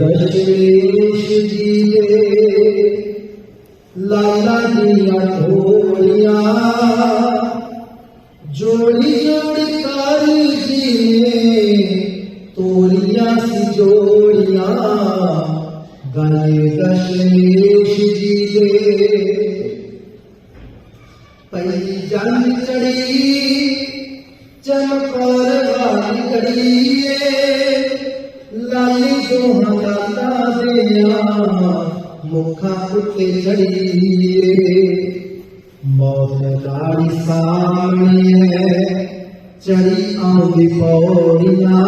درویش جی لالا دیا ڈھولیاں جوڑی جوڑی کاری جی نے تولیاں سی جوڑیاں گائے دشمیش جی دے جنگ چڑی چمکور والی کڑی ਲਾਲੀ ਦੋਹਾਂ ਲਾਲਾ ਦੇਆਂ ਮੁਖਾਂ ਉੱਤੇ ਚੜੀ ਏ ਮੌਤ ਲਾੜੀ ਸਾਹਮਣੇ ਹੈ ਚੜੀ ਆਉਂਦੀ ਪੌੜੀਆਂ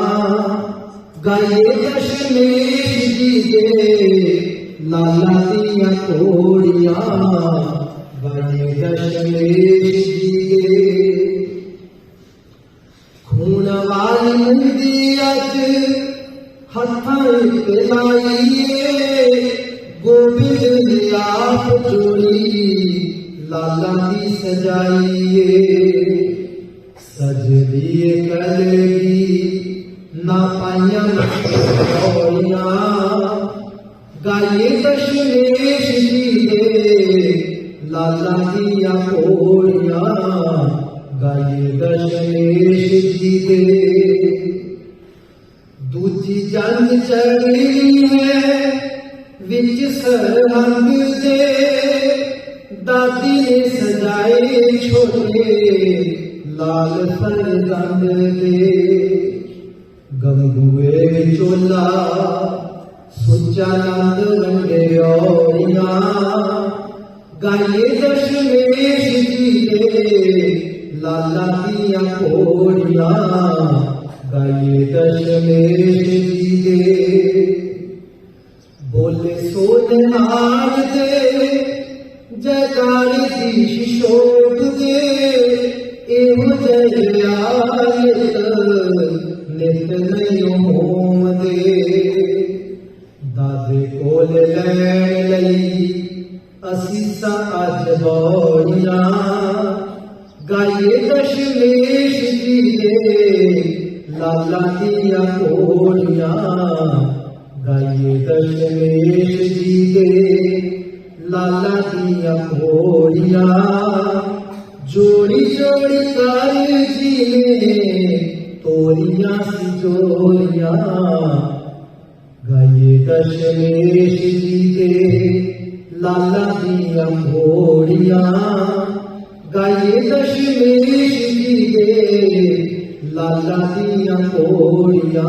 ਗਾਏ ਦਸ਼ਮੇਸ਼ ਜੀ ਦੇ ਲਾਲਾ ਦੀਆਂ ਕੋੜੀਆਂ ਗਾਏ ਦਸ਼ਮੇਸ਼ ਜੀ ਦੇ ਖੂਨ ਵਾਲੀ ਮੁੰਦੀ ਅੱਜ گوبند آپ جوڑی لالا کی سجائیے۔ سجدیے کرے گی نہ پائیاں پوڑیاں گائیے دشمیش جی لالا کی پوڑیاں ہن چڑی ہے، وچ سرہنگ دے۔ دادی نے سجائے چھوٹے لال سرگند دے۔ گنگوے چولا سچا نند گنڈے اوڑیاں۔ گائیے دشمیش جی دے، لالا دیاں کوڑیاں گائیے دشمیش جی بولے سو مار دے جگاری دیش شوٹ دے ایو جریایت نت نیو ہوم دے دادے کول لے لئی اسی سا اج بوڑیا گائیے دشمیش جی دے لالا دیا গাইয়ে কশ্মীর দিকে লালা দিয়া ভরিয়া জোড়ি জোড়ি কাল জিলে তোরিয়া সিজোরিয়া গাইয়ে কশ্মীর দিকে লালা দিয়া ভরিয়া গাইয়ে কশ্মীর দিকে লালা দিয়া ভরিয়া